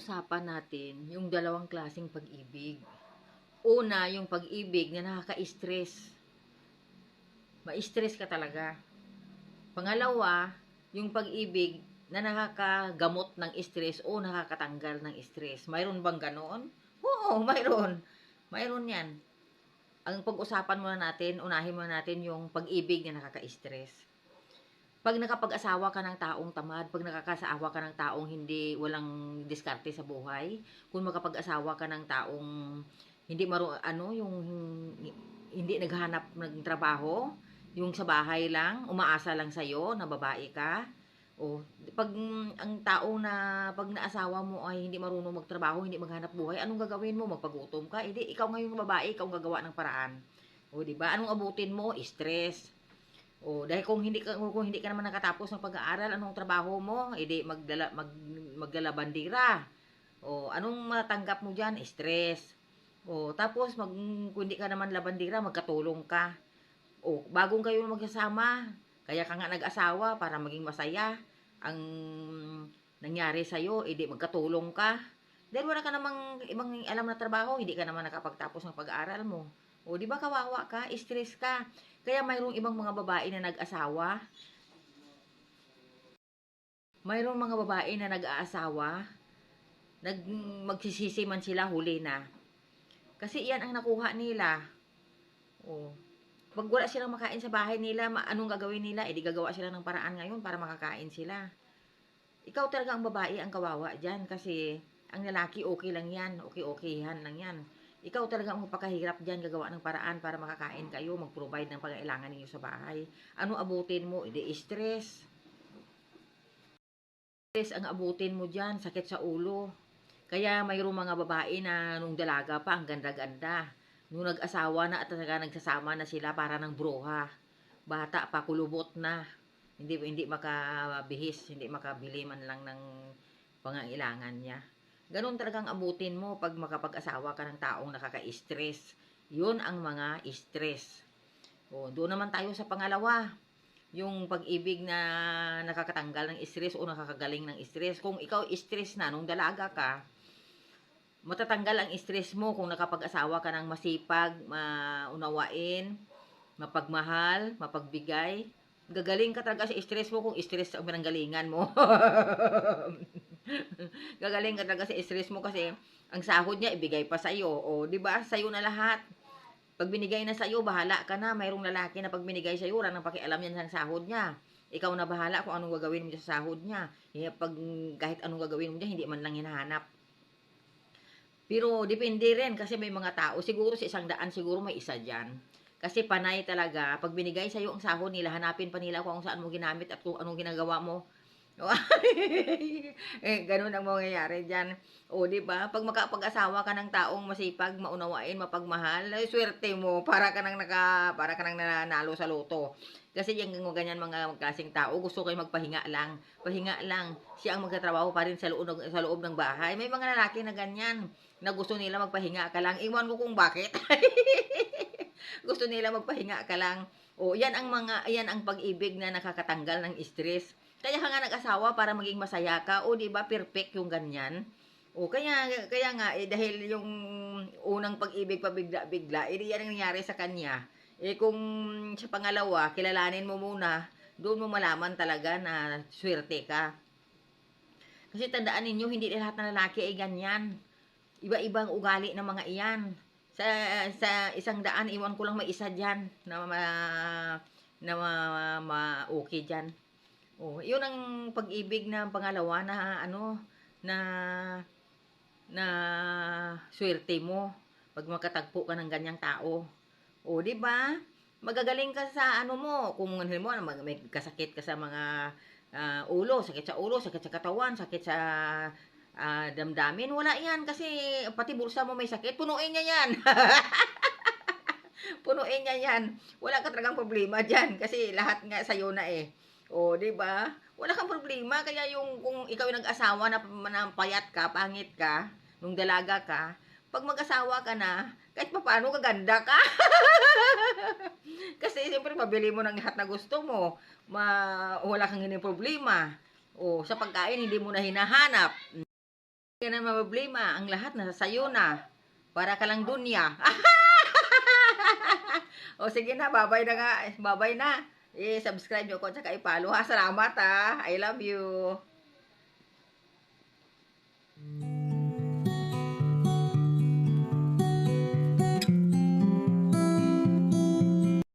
pag-usapan natin yung dalawang klaseng pag-ibig. Una, yung pag-ibig na nakaka-stress. Ma-stress ka talaga. Pangalawa, yung pag-ibig na nakakagamot ng stress o nakakatanggal ng stress. Mayroon bang ganoon? Oo, mayroon. Mayroon yan. Ang pag-usapan muna natin, unahin muna natin yung pag-ibig na nakaka-stress pag nakapag-asawa ka ng taong tamad, pag nakakasawa ka ng taong hindi walang diskarte sa buhay, kung makapag-asawa ka ng taong hindi maro ano yung hindi naghanap ng trabaho, yung sa bahay lang, umaasa lang sa iyo na babae ka. O pag ang tao na pag naasawa mo ay hindi marunong magtrabaho, hindi maghanap buhay, anong gagawin mo? Magpagutom ka? Hindi, ikaw ngayon babae, ikaw ang gagawa ng paraan. O di ba? Anong abutin mo? Stress o dahil kung hindi ka kung hindi ka naman nakatapos ng pag-aaral, anong trabaho mo? Edi magdala mag magdala bandira. O anong matanggap mo diyan? Stress. O tapos mag kung hindi ka naman labandira, magkatulong ka. O bagong kayo magsasama, kaya ka nga nag-asawa para maging masaya. Ang nangyari sa iyo, edi magkatulong ka. Dahil wala ka namang ibang alam na trabaho, hindi ka naman nakapagtapos ng pag-aaral mo. O, di ba kawawa ka? Stress ka. Kaya mayroong ibang mga babae na nag-asawa. Mayroong mga babae na nag-aasawa. Nag magsisisi man sila huli na. Kasi iyan ang nakuha nila. O. Pag wala silang makain sa bahay nila, anong gagawin nila? Eh, di gagawa sila ng paraan ngayon para makakain sila. Ikaw talaga ang babae ang kawawa dyan kasi ang lalaki okay lang yan. Okay-okayhan lang yan ikaw talaga ang magpakahirap dyan, gagawa ng paraan para makakain kayo, mag-provide ng pangailangan ninyo sa bahay. Ano abutin mo? Hindi, stress. Stress ang abutin mo dyan, sakit sa ulo. Kaya mayroong mga babae na nung dalaga pa, ang ganda-ganda. Nung nag-asawa na at talaga nagsasama na sila para ng bruha. Bata pa, kulubot na. Hindi hindi makabihis, hindi makabili man lang ng pangailangan niya. Ganun talagang abutin mo pag makapag-asawa ka ng taong nakaka-stress. Yun ang mga stress. O, doon naman tayo sa pangalawa. Yung pag-ibig na nakakatanggal ng stress o nakakagaling ng stress. Kung ikaw stress na nung dalaga ka, matatanggal ang stress mo kung nakapag-asawa ka ng masipag, maunawain, mapagmahal, mapagbigay. Gagaling ka talaga sa stress mo kung stress ang pinanggalingan mo. Gagaling ka talaga sa stress mo kasi ang sahod niya ibigay pa sa iyo. O, 'di ba? Sa iyo na lahat. Pag binigay na sa iyo, bahala ka na. Mayroong lalaki na pag binigay sa iyo, wala nang pakialam yan sa sahod niya. Ikaw na bahala kung anong gagawin mo sa sahod niya. Eh, pag kahit anong gagawin mo niya, hindi man lang hinahanap. Pero depende rin kasi may mga tao, siguro sa isang daan, siguro may isa diyan. Kasi panay talaga, pag binigay sa iyo ang sahod nila, hanapin pa nila kung saan mo ginamit at kung anong ginagawa mo eh, ganun ang mangyayari dyan. O, di ba? Pag makapag-asawa ka ng taong masipag, maunawain, mapagmahal, ay swerte mo, para ka nang naka, para ka nang nanalo sa loto. Kasi yung ganyan mga klaseng tao, gusto kayo magpahinga lang. Pahinga lang. Siya ang magtatrabaho pa rin sa loob, sa loob ng bahay. May mga lalaki na ganyan, na gusto nila magpahinga ka lang. Iwan ko kung bakit. gusto nila magpahinga ka lang. O, yan ang mga, yan ang pag-ibig na nakakatanggal ng stress kaya ka nga nag-asawa para maging masaya ka. O, di ba, perfect yung ganyan. O, kaya, kaya nga, eh, dahil yung unang pag-ibig pabigla-bigla, eh, yan ang nangyari sa kanya. Eh, kung sa pangalawa, kilalanin mo muna, doon mo malaman talaga na swerte ka. Kasi tandaan ninyo, hindi lahat ng lalaki ay ganyan. Iba-ibang ugali ng mga iyan. Sa, sa isang daan, iwan ko lang may isa dyan na ma, na ma, ma okay dyan. Oh, 'yun ang pag-ibig na pangalawa na ano na na swerte mo pag makatagpo ka ng ganyang tao. O, di ba? Magagaling ka sa ano mo, kung ano mo, may kasakit ka sa mga uh, ulo, sakit sa ulo, sakit sa katawan, sakit sa uh, damdamin, wala yan kasi pati bulsa mo may sakit, punuin niya yan. punuin niya yan. Wala ka talagang problema diyan kasi lahat nga sa'yo na eh. O, di ba? Wala kang problema. Kaya yung kung ikaw yung nag-asawa na, na payat ka, pangit ka, nung dalaga ka, pag mag-asawa ka na, kahit pa paano kaganda ka. Kasi siyempre mabili mo ng lahat na gusto mo. Ma, wala kang hindi problema. O, sa pagkain, hindi mo na hinahanap ka na mabablema. Ang lahat nasa sayo na. Para ka lang dunya. o sige na, babay na nga. Babay na. Eh, I-subscribe nyo ako at saka ipalo ha. Salamat ha. I love you. Mm.